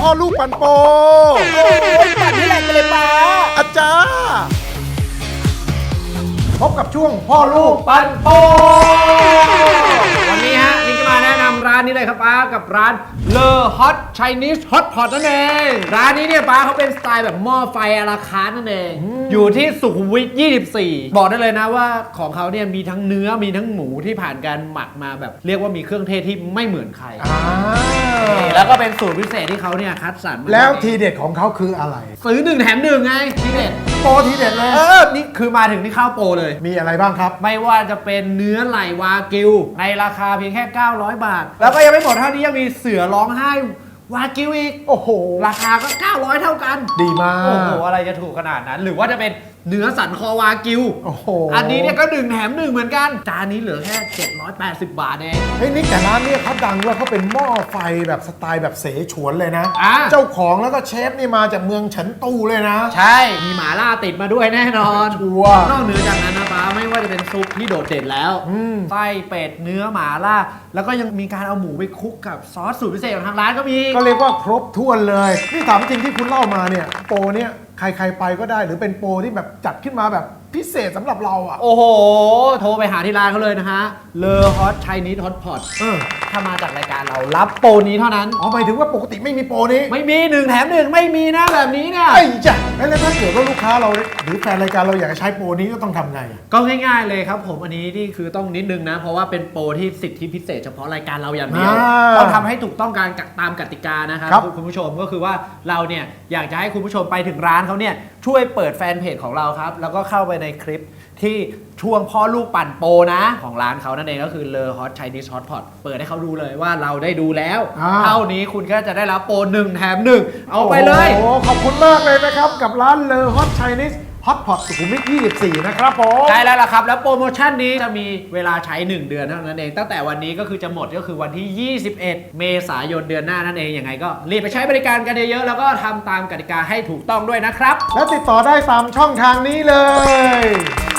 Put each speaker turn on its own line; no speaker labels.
พ่อลูกปันโป
ปัดนี่แหละไปเลยป้า
อาจารย์พบกับช่วงพ่อลูก
ปันโปวันนี้ฮะนี่ก็มาแนะนำร้านนี้เลยครับป้ากับร้านเลอฮอตไชนีสฮอตพอตนั่นเอง ร้านนี้เนี่ยป้าเขาเป็นสไตล์แบบหม้อไฟอาราคาร์ทนั่นเอง อยู่ที่สุขุมวิท 24 บอกได้เลยนะว่าของเขาเนี่ยมีทั้งเนื้อมีทั้งหมูที่ผ่านการหมักมาแบบ เรียกว่ามีเครื่องเทศที่ไม่เหมือนใคร
อ่า
แล้วก็เป็นสูตรพิเศษที่เขาเนี่ยคัดสรรมา
แล้วทีเด็ดของเขาคืออะไร
ซื้อหนึ่งแถมหนึ่งไงที่เด็ด
โปรทีเด็ดเลย
เออนี่คือมาถึงที่ข้าวโปรเลย
มีอะไรบ้างครับ
ไม่ว่าจะเป็นเนื้อไหลวากิว ในราคาเพียงแค่ 900 บาท แล้วก็ยังไม่หมดเท่านี้ยังมีเสือร้องไห้ วากิวอีก
โอ้โห
ราคาก็ 900 เท่ากัน
ดีมาก
โอ้โห อะไรจะถูกขนาดนั้น หรือว่าจะเป็นเนื้อสันคอวากิว
โอ้โห
อันนี้เนี่ยก็หนึ่งแถมหนึ่งเหมือนกัน จานนี้เหลือแค่ 780 บาทเอง
เฮ้ยนี่แต่ร้านเนี่ยเขาดังว่าเขาเป็นหม้อไฟแบบสไตล์แบบเสฉวนเลยนะ
อะ
เจ้าของแล้วก็เชฟนี่มาจากเมืองเฉินตูเลยนะ
ใช่ มีหมาล่าติดมาด้วยแน่นอน
ชัวร์
นอกเหนือจากนั้นนะป้าไม่ ว่าจะเป็นซุปที่โดดเด่นแล้ว
อืม
ไส้เป็ดเนื้อหมาล่า แล้วก็ยังมีการเอาหมูไปคลุกกับซอสสูตรพิเศษของทางร้านก็มี
ก็เรียกว่าครบถ้วนเลย นี่ถามจริงที่คุณเล่ามาเนี่ย โปรเนี่ยใครๆไปก็ได้หรือเป็นโปรที่แบบจัดขึ้นมาแบบ พิเศษสำหรับเราอะ
โอ้โห โทรไปหาที่ร้านเขาเลยนะฮะ เลอฮอตไชนี s ฮอตพอต
เออ
ถ้ามาจากรายการเรารับโปรนี้เท่านั้น
อ๋อหมายถึงว่าปกติไม่มีโปรนี้
ไม่มีหนึ่งแถมหนึ่งไม่มีนะแบบนี้เนี่ย
ไอ้จ้ะแล้วถ้าเกิดว่าลูกค้าเราหรือแฟนรายการเราอยากจะใช้โปรนี้ก็ต้องทำไงอะ
ก็ง่ายๆเลยครับผมอันนี้นี่คือต้องนิดนึงนะ เพราะว่าเป็นโปรที่สิทธิพิเศษเฉพาะรายการเราอย่างเดียว
อ่า
ต้องทำให้ถูกต้องการตามกติกานะครับ
ครับ
คุณผู้ชมก็คือว่าเราเนี่ยอยากจะให้คุณผู้ชมไปถึงร้านเขาเนี่ยช่วยเปิดแฟนเพจของเราครับ แล้วก็เข้าไปในคลิปที่ช่วงพ่อลูกปั่นโปรนะ ของร้านเขานั่นเองก็คือเลอฮอตไชนีสฮอตพอตเปิดให้เขาดูเลยว่าเราได้ดูแล้ว
อ่า
เท่านี้คุณก็จะได้รับโปรหนึ่งแถมหนึ่งเอาไปเลย
โอ้โหขอบคุณมากเลยนะครับ กับร้านเลอฮอตไชนีสฮ อตพอตสุขุมวิท 24 นะครับผม
ใช่แล้วล่ะครับ แล้วโปรโมชั่นนี้จะมีเวลาใช้ 1 เดือนเท่านั้นเอง ตั้งแต่วันนี้ก็คือจะหมดก็คือวันที่ 21 เมษายนเดือนหน้านั่นเองยังไงก็รีบไปใช้บริการกันเยอะๆแล้วก็ทำตามกติกาให้ถูกต้องด้วยนะครับ
แล้วติดต่อได้ตามช่องทางนี้เลย